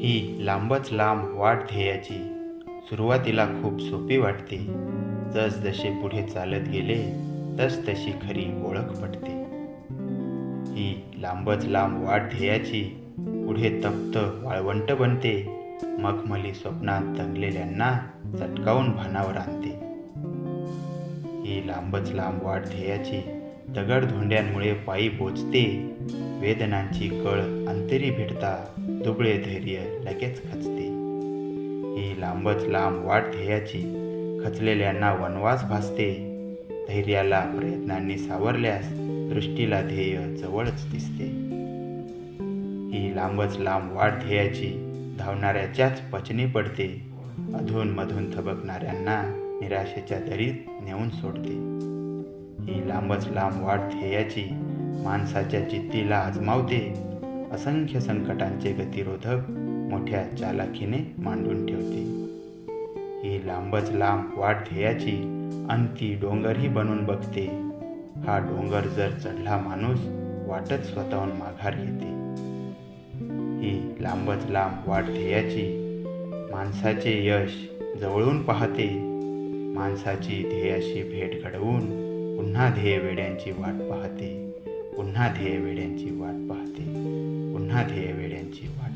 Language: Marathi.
ही लांबच लांब वाट ध्येयाची सुरुवातीला खूप सोपी वाटते. जसजसे पुढे चालत गेले तस तशी खरी ओळख पटते ही लांबच लांब वाट ध्येयाची पुढे तप्त वाळवंट बनते मखमली स्वप्नात दंगलेल्यांना चटकावून भानावर आणते. ही लांबच लांब वाट ध्येयाची दगडधोंड्यांमुळे पायी बोचते वेदनांची कळ अंतरी भिडता दुबळे धैर्य लगेच खचते. ही लांबच लांब वाट ध्येयाची खचलेल्यांना वनवास भासते धैर्याला प्रयत्नांनी सावरल्यास दृष्टीला ध्येय जवळच दिसते. ही लांबच लांब वाट ध्येयाची धावणाऱ्याच्याच पचनी पडते. अधूनमधून थबकणाऱ्यांना निराशेच्या दरीत नेऊन सोडते. ही लांबच लांब वाट ध्येयाची माणसाच्या जिद्दीला आजमावते. असंख्य संकटांचे गतिरोधक मोठ्या चालाखीने मांडून ठेवते. ही लांबच लांब वाट ध्येयाची आणि ती डोंगरही बनून बघते. हा डोंगर जर चढला माणूस वाटच स्वतःहून माघार घेते. ही लांबच लांब वाट ध्येयाची माणसाचे यश जवळून पाहते. माणसाची ध्येयाशी भेट घडवून पुन्हा ध्येय वेड्यांची वाट पाहते. पुन्हा ध्येय वेड्यांची वाट पाहते. पुन्हा ध्येय वेड्यांची वाट